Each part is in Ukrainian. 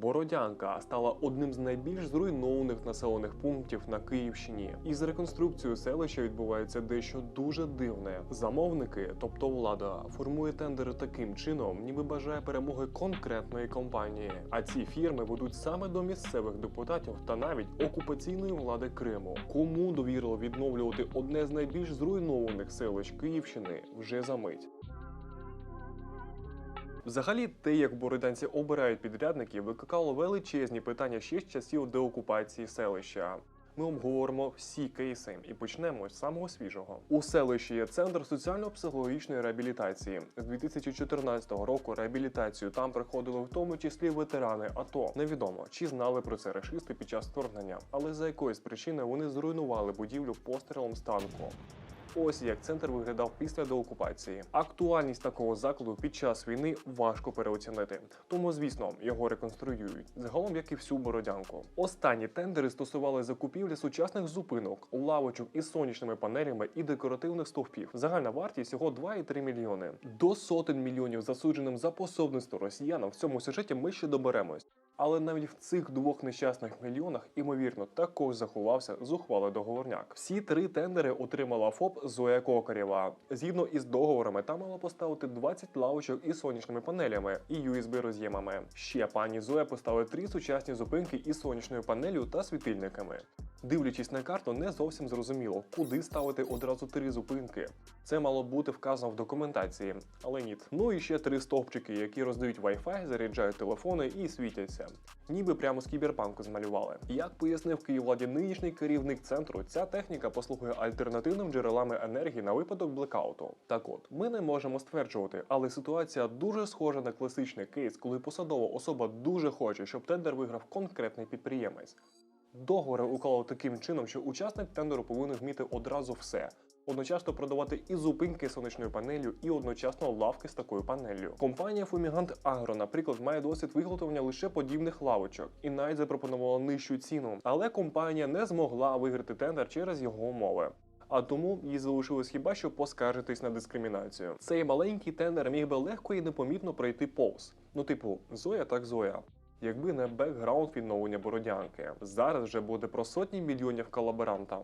Бородянка стала одним з найбільш зруйнованих населених пунктів на Київщині. І з реконструкцією селища відбувається дещо дуже дивне. Замовники, тобто влада, формує тендери таким чином, ніби бажає перемоги конкретної компанії. А ці фірми ведуть саме до місцевих депутатів та навіть окупаційної влади Криму. Кому довірило відновлювати одне з найбільш зруйнованих селищ Київщини вже за мить. Взагалі, те, як бородянці обирають підрядників, викликало величезні питання ще з часів деокупації селища. Ми обговоримо всі кейси і почнемо з самого свіжого. У селищі є центр соціально-психологічної реабілітації. З 2014 року реабілітацію там приходили в тому числі ветерани АТО. Невідомо чи знали про це рашисти під час вторгнення, але за якоїсь причини вони зруйнували будівлю пострілом з танку. Ось як центр виглядав після деокупації. Актуальність такого закладу під час війни важко переоцінити. Тому, звісно, його реконструюють загалом, як і всю бородянку. Останні тендери стосували закупівлі сучасних зупинок, лавочок із сонячними панелями і декоративних стовпів. Загальна вартість всього 2,3 мільйони. До сотень мільйонів засудженим за пособництво росіянам в цьому сюжеті ми ще доберемось. Але навіть в цих двох нещасних мільйонах, імовірно, також заховався зухвалий договорняк. Всі три тендери отримала ФОП Зоя Кокарєва. Згідно із договорами, там мала поставити 20 лавочок із сонячними панелями і USB роз'ємами. Ще пані Зоя поставила три сучасні зупинки із сонячною панелью та світильниками. Дивлячись на карту, не зовсім зрозуміло, куди ставити одразу три зупинки. Це мало бути вказано в документації, але ні. Ну і ще три стовпчики, які роздають Wi-Fi, заряджають телефони і світяться. Ніби прямо з кіберпанку змалювали. Як пояснив Київладі нинішній керівник центру, ця техніка послугує альтернативним джерелами енергії на випадок блекауту. Так от, ми не можемо стверджувати, але ситуація дуже схожа на класичний кейс, коли посадова особа дуже хоче, щоб тендер виграв конкретний підприємець. Договори уклали таким чином, що учасник тендеру повинен вміти одразу все. Одночасно продавати і зупинки з сонячною панелью, і одночасно лавки з такою панелью. Компанія Фумігант Агро, наприклад, має досвід виготовлення лише подібних лавочок і навіть запропонувала нижчу ціну. Але компанія не змогла виграти тендер через його умови. А тому їй залишилось хіба що поскаржитись на дискримінацію. Цей маленький тендер міг би легко і непомітно пройти повз. Ну, типу, Зоя так Зоя. Якби не бекграунд відновлення бородянки, зараз вже буде про сотні мільйонів колаборантам.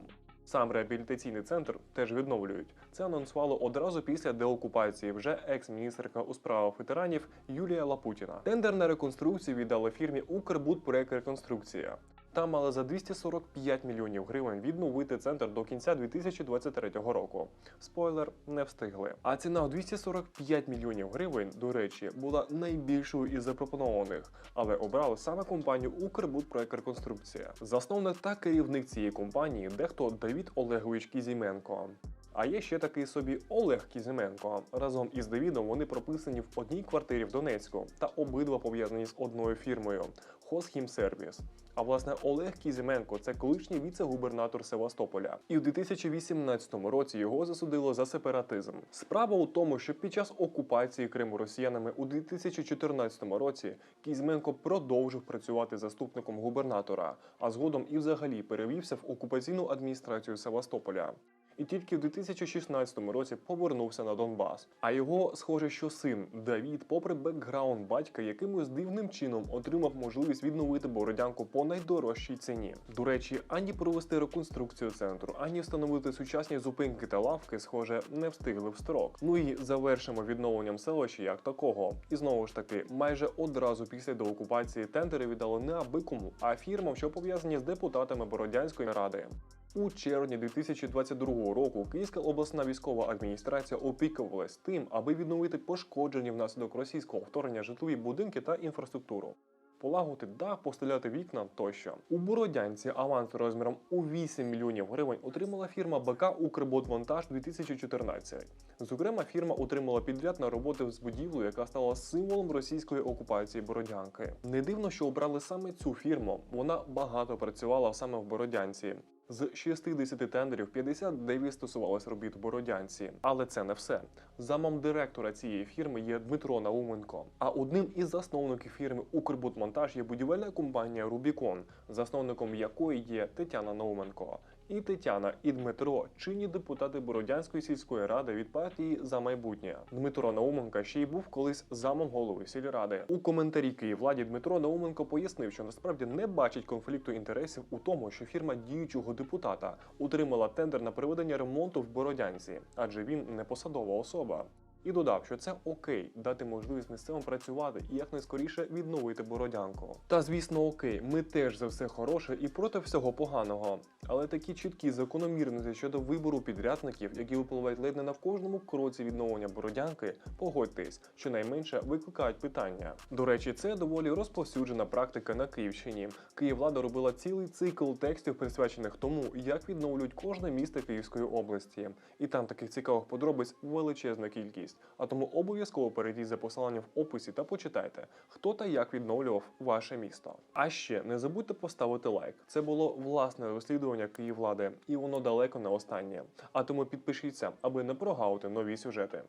Сам реабілітаційний центр теж відновлюють. Це анонсувало одразу після деокупації вже екс-міністерка у справах ветеранів Юлія Лапутіна. Тендер на реконструкцію віддали фірмі Укрбудпроект Реконструкція. Там мали за 245 мільйонів гривень відновити центр до кінця 2023 року. Спойлер, не встигли. А ціна у 245 мільйонів гривень, до речі, була найбільшою із запропонованих, але обрали саме компанію Укрбудпроект Реконструкція. Засновник та керівник цієї компанії дехто Давід Олегович Кізіменко. А є ще такий собі Олег Кізіменко. Разом із Давідом вони прописані в одній квартирі в Донецьку та обидва пов'язані з одною фірмою Хозхімсервіс. А власне Олег Кізіменко це колишній віце-губернатор Севастополя. І в 2018 році його засудило за сепаратизм. Справа у тому, що під час окупації Криму росіянами у 2014 році Кізьменко продовжив працювати заступником губернатора, а згодом і взагалі перевівся в окупаційну адміністрацію Севастополя. І тільки в 2016 році повернувся на Донбас. А його, схоже, що син Давід, попри бекграунд батька, якимось дивним чином отримав можливість відновити бородянку по найдорожчій ціні. До речі, ані провести реконструкцію центру, ані встановити сучасні зупинки та лавки, схоже, не встигли в строк. Ну і завершимо відновленням селища як такого. І знову ж таки, майже одразу після деокупації тендери віддали не аби кому, а фірмам, що пов'язані з депутатами Бородянської ради. У червні 2022 року Київська обласна військова адміністрація опікувалась тим, аби відновити пошкоджені внаслідок російського вторгнення житлові будинки та інфраструктуру. Полагодити дах, постеляти вікна тощо. У Бородянці аванс розміром у 8 мільйонів гривень отримала фірма БК Укрбудмонтаж 2014. Зокрема, фірма отримала підряд на роботи з будівлею, яка стала символом російської окупації Бородянки. Не дивно, що обрали саме цю фірму. Вона багато працювала саме в Бородянці. З 60 тендерів 59 стосувалось робіт Бородянці. Але це не все. Замом директора цієї фірми є Дмитро Науменко. А одним із засновників фірми Укрбудмонтаж є будівельна компанія Рубікон, засновником якої є Тетяна Науменко. І Тетяна, і Дмитро, чинні депутати Бородянської сільської ради від партії за майбутнє. Дмитро Науменко ще й був колись замом голови сільради. У коментарі Київладі Дмитро Науменко пояснив, що насправді не бачить конфлікту інтересів у тому, що фірма діючого депутата утримала тендер на проведення ремонту в Бородянці, адже він не посадова особа. І додав, що це окей дати можливість місцевим працювати і якнайскоріше відновити бородянку. Та звісно, окей, ми теж за все хороше і проти всього поганого. Але такі чіткі закономірності щодо вибору підрядників, які випливають ледь не на кожному кроці відновлення бородянки, погодьтесь, щонайменше викликають питання. До речі, це доволі розповсюджена практика на Київщині. Київлада робила цілий цикл текстів, присвячених тому, як відновлюють кожне місто Київської області. І там таких цікавих подробиць величезна кількість. А тому обов'язково перейдіть за посиланням в описі та почитайте, хто та як відновлював ваше місто. А ще не забудьте поставити лайк. Це було власне розслідування Київлади, і воно далеко не останнє. А тому підпишіться, аби не прогавити нові сюжети.